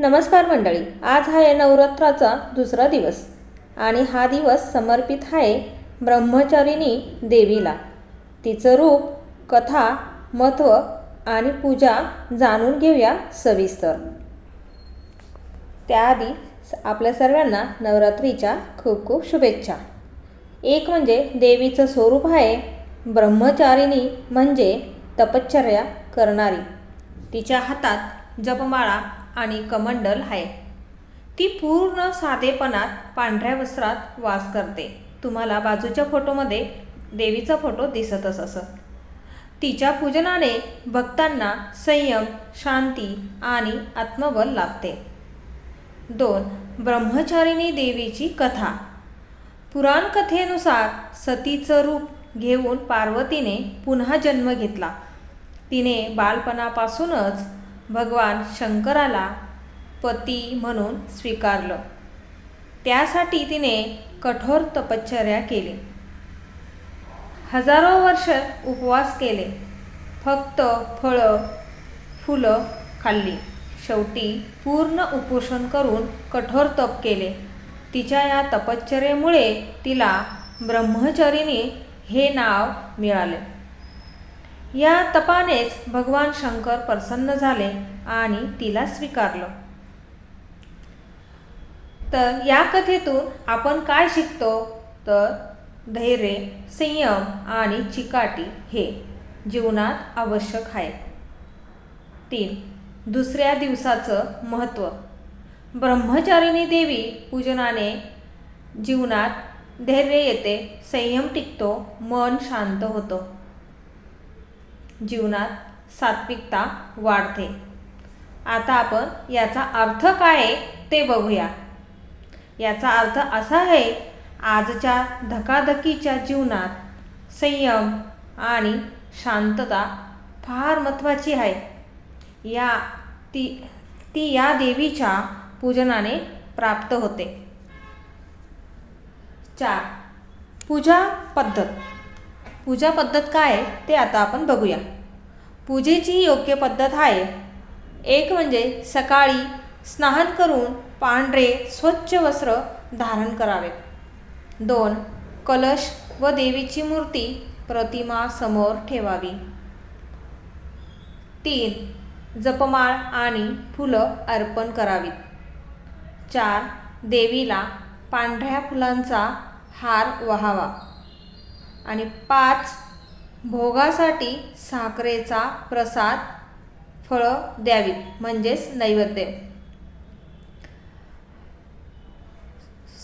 नमस्कार मंडळी आज आहे नवरात्राचा दुसरा दिवस आणि हा दिवस समर्पित आहे ब्रह्मचारिणी देवीला. तिचं रूप कथा महत्त्व आणि पूजा जाणून घेऊया सविस्तर. त्याआधी आपल्या सर्वांना नवरात्रीच्या खूप खूप शुभेच्छा. एक म्हणजे देवीचं स्वरूप आहे ब्रह्मचारिणी म्हणजे तपश्चर्या करणारी. तिच्या हातात जपमाळा आणि कमंडल आहे. ती पूर्ण साधेपणात पांढऱ्या वस्त्रात वास करते. तुम्हाला बाजूच्या फोटोमध्ये देवीचा फोटो दिसतच असत तिच्या पूजनाने भक्तांना संयम शांती आणि आत्मबल लाभते. दोन ब्रह्मचारिणी देवीची कथा. पुराणकथेनुसार सतीचं रूप घेऊन पार्वतीने पुन्हा जन्म घेतला. तिने बालपणापासूनच भगवान शंकराला पती म्हणून स्वीकारलं. त्यासाठी तिने कठोर तपश्चर्या केली. हजारो वर्ष उपवास केले. फक्त फळं फुलं खाल्ली. शेवटी पूर्ण उपोषण करून कठोर तप केले. तिच्या या तपश्चर्येमुळे तिला ब्रह्मचरिणी हे नाव मिळाले. या तपानेच भगवान शंकर प्रसन्न झाले आणि तिला स्वीकारलं. तर या कथेतून आपण काय शिकतो? तर धैर्य संयम आणि चिकाटी हे जीवनात आवश्यक आहे. तीन दुसऱ्या दिवसाचं महत्त्व. ब्रह्मचारिणी देवी पूजनाने जीवनात धैर्य येते संयम टिकतो मन शांत होतं. जीवनात सात्विकता वाढते. आता आपण याचा अर्थ काय आहे ते बघूया. याचा अर्थ असा आहे आजच्या धकाधकीच्या जीवनात संयम आणि शांतता फार महत्त्वाची आहे. या ती ती या देवीच्या पूजनाने प्राप्त होते. चार. पूजा पद्धत. पूजा पद्धत काय आहे ते आता आपण बघूया. पूजेची योग्य पद्धत आहे एक म्हणजे सकाळी स्नान करून पांढरे स्वच्छ वस्त्र धारण करावे. दोन कलश व देवीची मूर्ती प्रतिमा समोर ठेवावी. तीन जपमाळ आणि फुलं अर्पण करावीत चार देवीला पांढऱ्या फुलांचा हार व्हावा. आणि पाच भोगासाठी साखरेचा प्रसाद फळं द्यावी म्हणजेच नैवेद्य.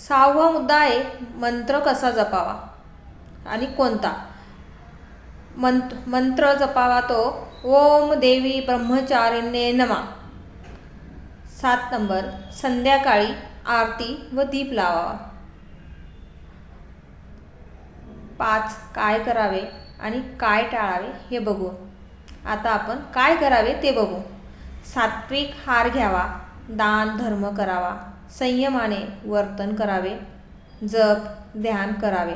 सहावा मुद्दा आहे मंत्र कसा जपावा? आणि कोणता? मंत मंत्र जपावा तो ओम देवी ब्रह्मचारिणे नमा. सात नंबर संध्याकाळी आरती व दीप लावावा. पाच काय करावे आणि काय टाळावे हे बघू. आता आपण काय करावे ते बघू. सात्विक हार घ्यावा दान धर्म करावा संयमाने वर्तन करावे जप ध्यान करावे.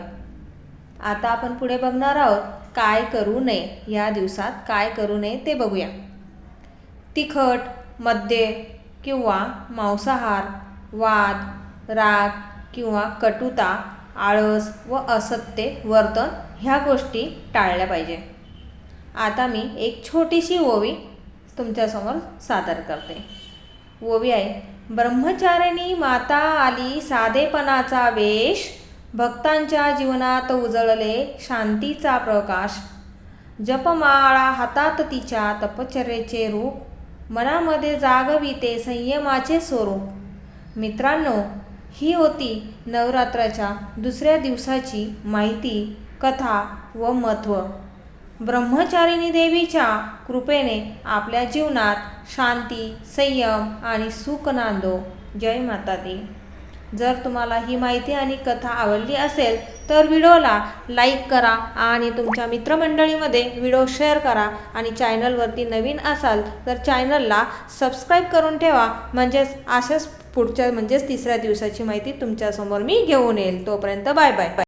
आता आपण पुढे बघणार आहोत काय करू नये या दिवसात काय करू नये ते बघूया. तिखट मद्य किंवा मांसाहार वाद राग किंवा कटुता आळस व असत्य वर्तन ह्या गोष्टी टाळल्या पाहिजे. आता मी एक छोटीशी ओवी तुमच्यासमोर सादर करते. ओवी आहे ब्रह्मचारिणी माता आली साधेपणाचा वेश भक्तांच्या जीवनात उजळले शांतीचा प्रकाश. जपमाळा हातात तिच्या तपचर्येचे रूप मनामध्ये जागविते संयमाचे स्वरूप. मित्रांनो ही होती नवरात्राच्या दुसऱ्या दिवसाची माहिती कथा व महत्त्व. ब्रह्मचारिणी देवीच्या कृपेने आपल्या जीवनात शांती संयम आणि सुख नांदो. जय माता दी जर तुम्हाला ही माहिती आणि कथा आवडली असेल तर व्हिडिओला लाईक करा आणि तुमच्या मित्रमंडळीमध्ये व्हिडिओ शेअर करा आणि चॅनलवरती नवीन असाल तर चॅनलला सबस्क्राईब करून ठेवा. म्हणजेच अशाच पुढच्या म्हणजेच तिसऱ्या दिवसाची माहिती तुमच्यासमोर मी घेऊन येईल. तोपर्यंत बाय बाय. बाय